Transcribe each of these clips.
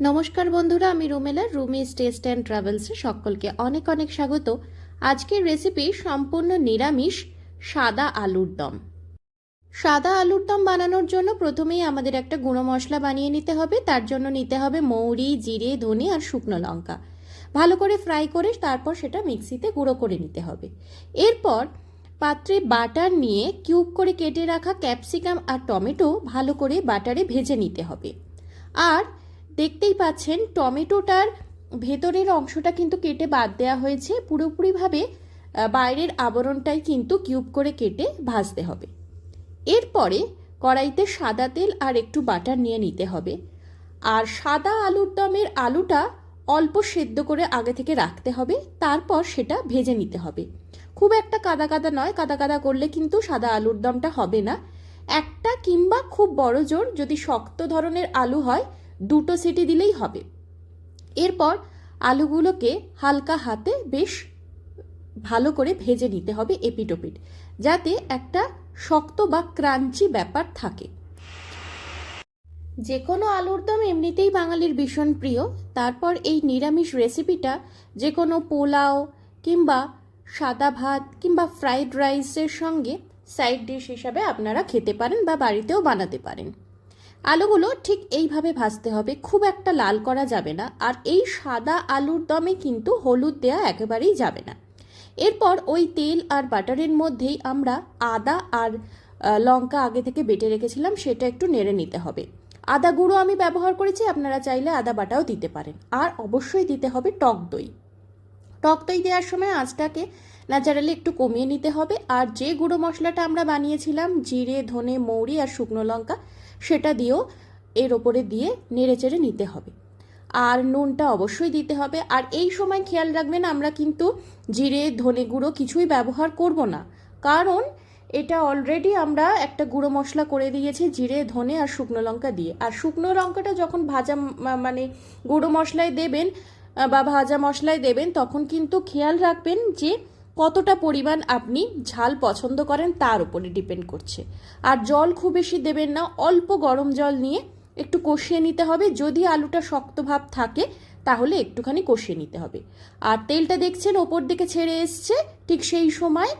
নমস্কার বন্ধুরা, আমি রুমেলা, রুমি টেস্ট অ্যান্ড ট্রাভেলসে সকলকে অনেক অনেক স্বাগত। আজকের রেসিপি সম্পূর্ণ নিরামিষ, সাদা আলুর দম। সাদা আলুর দম বানানোর জন্য প্রথমেই আমাদের একটা গুঁড়ো মশলা বানিয়ে নিতে হবে। তার জন্য নিতে হবে মৌরি, জিরে, ধনে আর শুকনো লঙ্কা। ভালো করে ফ্রাই করে তারপর সেটা মিক্সিতে গুঁড়ো করে নিতে হবে। এরপর পাত্রে বাটার নিয়ে কিউব করে কেটে রাখা ক্যাপসিকাম আর টমেটো ভালো করে বাটারে ভেজে নিতে হবে। আর দেখতেই পাচ্ছেন, টমেটোটার ভেতরের অংশটা কিন্তু কেটে বাদ দেওয়া হয়েছে। পুরোপুরিভাবে বাইরের আবরণটাই কিন্তু কিউব করে কেটে ভাজতে হবে। এরপরে কড়াইতে সাদা তেল আর একটু বাটার নিয়ে নিতে হবে। আর সাদা আলুর দমের আলুটা অল্প সেদ্ধ করে আগে থেকে রাখতে হবে, তারপর সেটা ভেজে নিতে হবে। খুব একটা কাদা কাদা নয়, কাদা কাদা করলে কিন্তু সাদা আলুর দমটা হবে না। একটা কিংবা খুব বড় জোর যদি শক্ত ধরনের আলু হয় দুটো সিটি দিলেই হবে। এরপর আলুগুলোকে হালকা হাতে বেশ ভালো করে ভেজে নিতে হবে এপিটোপিট, যাতে একটা শক্ত বা ক্রাঞ্চি ব্যাপার থাকে। যে কোনো আলুর দম এমনিতেই বাঙালির ভীষণ প্রিয়। তারপর এই নিরামিষ রেসিপিটা যে কোনো পোলাও কিংবা সাদা ভাত কিংবা ফ্রাইড রাইসের সঙ্গে সাইড ডিশ হিসাবে আপনারা খেতে পারেন বা বাড়িতেও বানাতে পারেন। আলুগুলো ঠিক এইভাবে ভাজতে হবে, খুব একটা লাল করা যাবে না। আর এই সাদা আলুর দমে কিন্তু হলুদ দেওয়া একেবারেই যাবে না। এরপর ওই তেল আর বাটারের মধ্যেই আমরা আদা আর লঙ্কা আগে থেকে বেটে রেখেছিলাম, সেটা একটু নেড়ে নিতে হবে। আদা গুঁড়ো আমি ব্যবহার করেছি, আপনারা চাইলে আদা বাটাও দিতে পারেন। আর অবশ্যই দিতে হবে টক দই। টক দই দেওয়ার সময় আঁচটাকে ন্যাচারালি একটু কমিয়ে নিতে হবে। আর যে গুঁড়ো মশলাটা আমরা বানিয়েছিলাম, জিরে, ধনে, মৌরি আর শুকনো লঙ্কা, সেটা দিয়েও এর ওপরে দিয়ে নেড়ে চেড়ে নিতে হবে। আর নুনটা অবশ্যই দিতে হবে। আর এই সময় খেয়াল রাখবেন, আমরা কিন্তু জিরে, ধনে গুঁড়ো কিছুই ব্যবহার করব না। কারণ এটা অলরেডি আমরা একটা গুঁড়ো মশলা করে দিয়েছি, জিরে, ধনে আর শুকনো লঙ্কা দিয়ে। আর শুকনো লঙ্কাটা যখন ভাজা মানে গুঁড়ো মশলায় দেবেন বা ভাজা মশলায় দেবেন, তখন কিন্তু খেয়াল রাখবেন যে কতটা পরিমাণ আপনি ঝাল পছন্দ করেন তার উপরে ডিপেন্ড করছে। আর জল খুব বেশি দেবেন না, অল্প গরম জল নিয়ে একটু কষিয়ে নিতে হবে। যদি আলুটা শক্ত ভাব থাকে, তাহলে একটুখানি কষিয়ে নিতে হবে। আর তেলটা দেখছেন ওপর দিকে ছেড়ে এসছে, ঠিক সেই সময়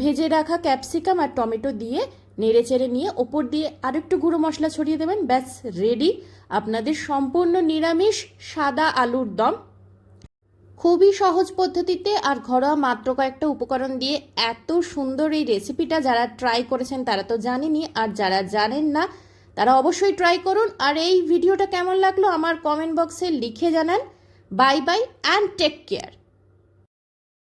ভেজে রাখা ক্যাপসিকাম আর টমেটো দিয়ে নেড়ে চেড়ে নিয়ে ওপর দিয়ে আরেকটু গুঁড়ো মশলা ছড়িয়ে দেবেন। ব্যাস রেডি আপনাদের সম্পূর্ণ নিরামিষ সাদা আলুর দম খুবই সহজ পদ্ধতিতে আর ঘরোয়া মাত্র কয়েকটা উপকরণ দিয়ে এত সুন্দর এই রেসিপিটা যারা ট্রাই করেছেন তারা তো জানেনি আর যারা জানেন না, তারা অবশ্যই ট্রাই করুন। আর এই ভিডিওটা কেমন লাগল আমার কমেন্ট বক্সে লিখে জানান। Bye bye and take care